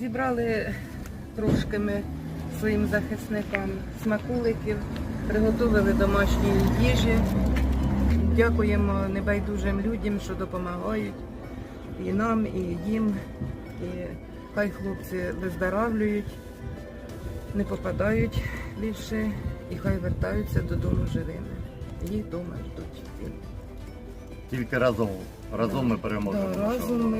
Зібрали трошки ми своїм захисникам смакуликів, приготували домашньої їжі. Дякуємо небайдужим людям, що допомагають і нам, і їм. І хай хлопці виздоравлюють, не попадають більше і хай вертаються додому живими. Їх вдома ждуть. Тільки разом. Разом ми переможемо. Да, разом ми